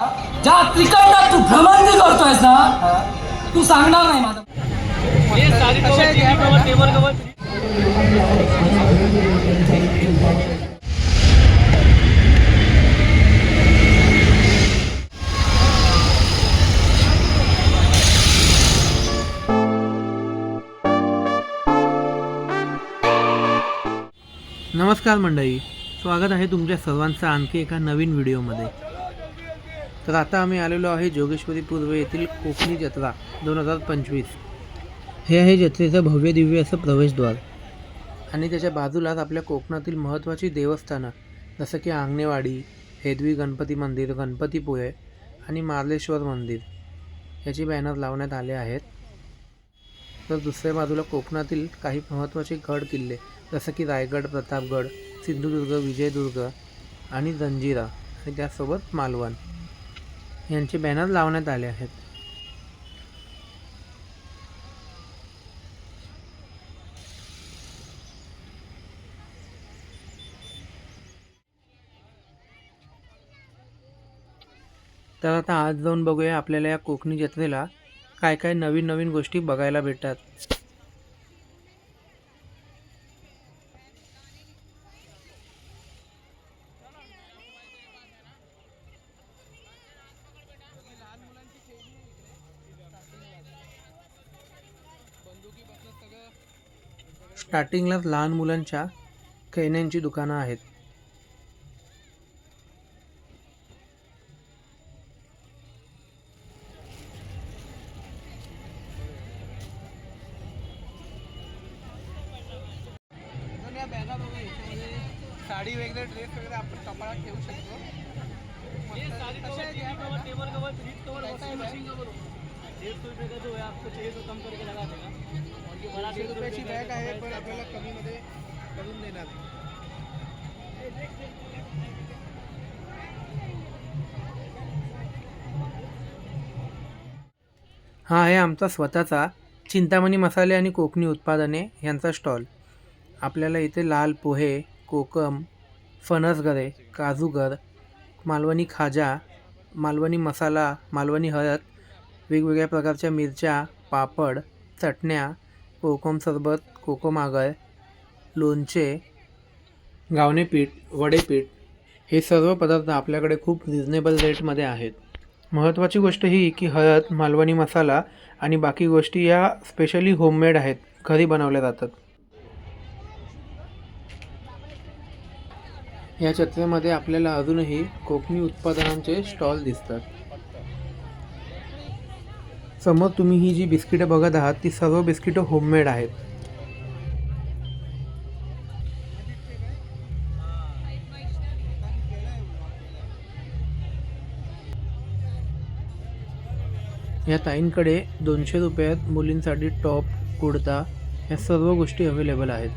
ज्या त्रिकंडात तू भ्रमंती करतोयस ना तू सांगणार नाही माझा. नमस्कार मंडळी स्वागत आहे तुमच्या सर्वांचं आणखी एका नवीन व्हिडिओमध्ये. तर आता आम्ही आलेलो आहे जोगेश्वरी पूर्व येथील कोकणी जत्रा दोन हजार पंचवीस. हे आहे जत्रेचं भव्य दिव्य असं प्रवेशद्वार. आणि त्याच्या बाजूलाच आपल्या कोकणातील महत्त्वाची देवस्थानं जसं की आंगणेवाडी हेदवी गणपती मंदिर गणपतीपुळे आणि मार्लेश्वर मंदिर. याचे बॅनर लावण्यात आले आहेत. तर दुसऱ्या बाजूला कोकणातील काही महत्त्वाचे गड किल्ले जसं की रायगड प्रतापगड सिंधुदुर्ग विजयदुर्ग आणि जंजिरा आणि त्यासोबत मालवण. यांचे बॅनर लावण्यात आले आहेत. तर आता आज जाऊन बघूया आपल्याला या कोकणी जत्रेला काय काय नवीन नवीन गोष्टी बघायला भेटतात. स्टार्टिंगलाच लहान मुलांच्या खेळण्यांची दुकानं आहेत. साडी वगैरे ड्रेस वगैरे आपण कपाळात ठेवू शकतो. ये sari cover TV cover table cover fridge cover washing machine cover. डेढ़ सौ रुपये का जो है आपको चाहिए तो कम करके लगा देगा. और रुपयाची बॅग आहे पण आपल्याला कमीमध्ये करून देणार. हा आहे आमचा स्वतःचा चिंतामणी मसाले आणि कोकणी उत्पादने यांचा स्टॉल. आपल्याला इथे लाल पोहे कोकम फणसगरे काजूगर मालवणी खाजा मालवणी मसाला मालवणी हळद वेगवेगळ्या प्रकारच्या मिरच्या पापड चटण्या कोकम सरबत कोकम आगळ लोणचे गावणे पीठ वडेपीठ हे सर्व पदार्थ आपल्याकडे खूप रिजनेबल रेटमध्ये आहेत. महत्त्वाची गोष्ट ही की हळद मालवणी मसाला आणि बाकी गोष्टी या स्पेशली होममेड आहेत घरी बनवल्या जातात. या जत्रेमध्ये आपल्याला अजूनही कोकणी उत्पादनांचे स्टॉल दिसतात. समोर तुम्ही ही जी बिस्किटं बघत आहात ती सर्व बिस्किटं होममेड आहेत. या ताईंकडे दोनशे रुपयात मुलींसाठी टॉप कुर्ता या सर्व गोष्टी अवेलेबल आहेत.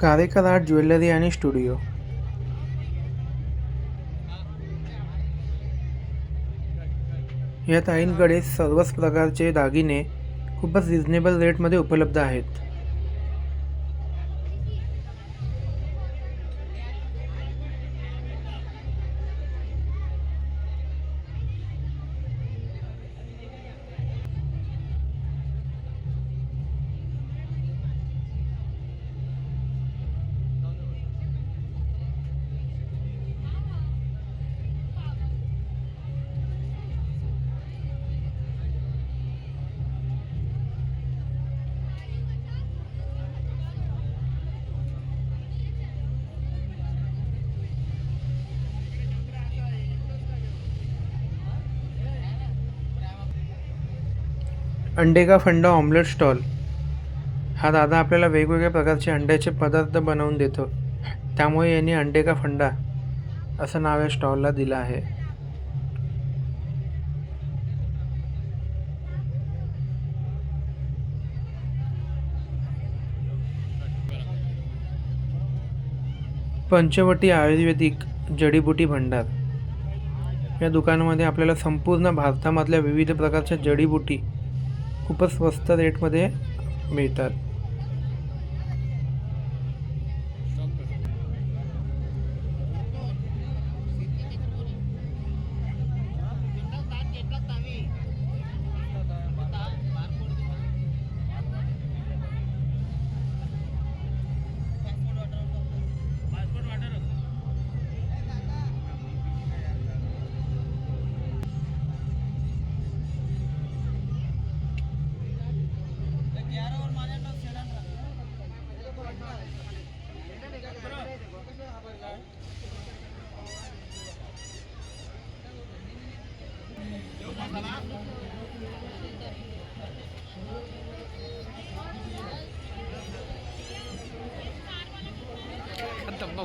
कारेकर आर्ट ज्वेलरी आणि स्टुडिओ या ताईंकडे सर्वच प्रकारचे दागिने खूपच रिझनेबल रेटमध्ये उपलब्ध आहेत. अंडे का फंडा ऑमलेट स्टॉल? हा दादा आपल्याला वेगवेगळ्या प्रकारचे अंड्याचे पदार्थ बनवून देतो. त्यामुळे यांनी अंडे का फंडा असं नाव या स्टॉलला दिलं आहे. पंचवटी आयुर्वेदिक जडीबुटी भंडार. या दुकानामध्ये आपल्याला संपूर्ण भारतामधल्या विविध प्रकारच्या जडीबुटी खूपच स्वस्त रेटमध्ये मिळतात.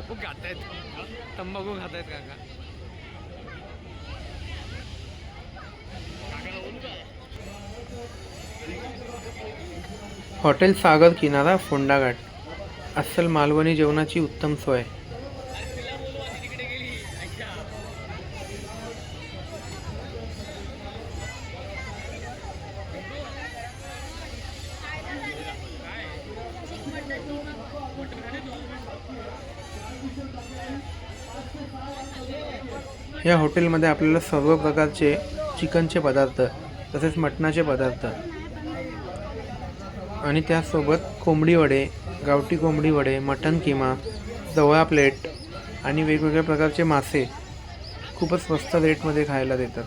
तंबाखू खातायत. तंबाखू खातायत काका. हॉटेल सागर किनारा फोंडाघाट अस्सल मालवणी जेवणाची उत्तम सोय. या हॉटेलमध्ये आपल्याला सर्व प्रकारचे चिकनचे पदार्थ तसेच मटणाचे पदार्थ आणि त्यासोबत कोंबडी वडे गावठी कोंबडी वडे मटण किमा जवळा प्लेट आणि वेगवेगळ्या प्रकारचे मासे खूपच स्वस्त रेटमध्ये खायला देतात.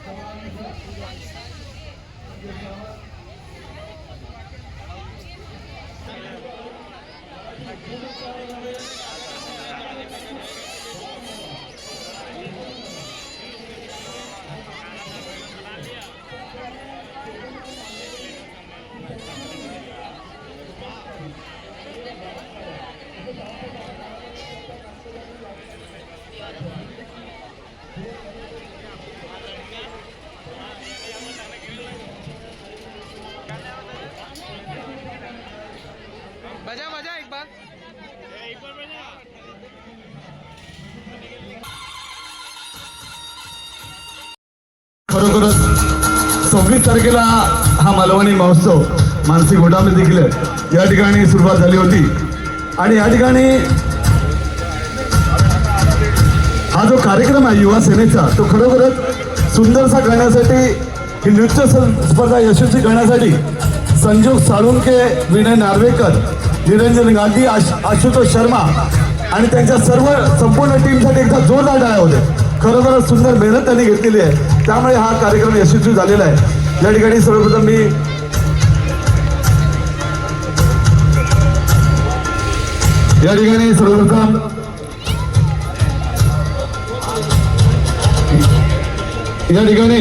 खरोखरच सव्वीस तारखेला हा मालवणी महोत्सव मानसिक घोटामध्ये देखील या ठिकाणी सुरुवात झाली होती. आणि या ठिकाणी हा जो कार्यक्रम आहे युवा सेनेचा तो खरोखरच सुंदरसा करण्यासाठी ही नृत्य स्पर्धा यशस्वी करण्यासाठी संजोग साळुंके विनय नार्वेकर निरंजन गांधी आश आशुतोष शर्मा आणि त्यांच्या सर्व संपूर्ण टीमसाठी एकदा जोरदार डाळ्या होत्या. खरोखरच सुंदर मेहनत त्यांनी घेतलेली आहे. त्यामुळे हा कार्यक्रम यशस्वी झालेला आहे. या ठिकाणी सर्वप्रथम मी या ठिकाणी सर्वप्रथम या ठिकाणी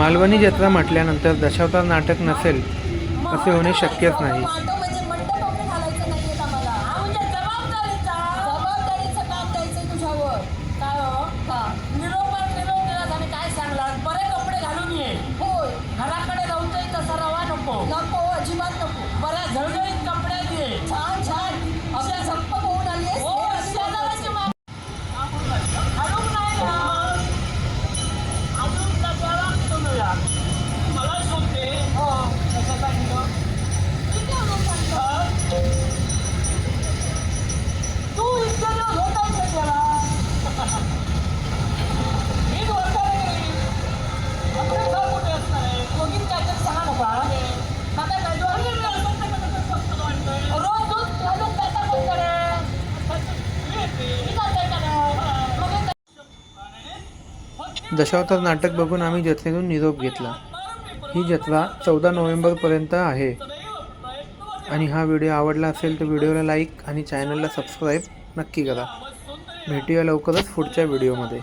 मालवणी जत्रा म्हटल्यानंतर दशावतार नाटक नसेल असे होणे शक्यच नाही. दशावतार नाटक बघून आम्ही जत्रेतून निरोप घेतला. ही जत्रा चौदा नोव्हेंबरपर्यंत आहे. आणि हा व्हिडिओ आवडला असेल तर व्हिडिओला लाईक आणि चॅनलला सबस्क्राईब नक्की करा. भेटूया लवकरच पुढच्या व्हिडिओमध्ये.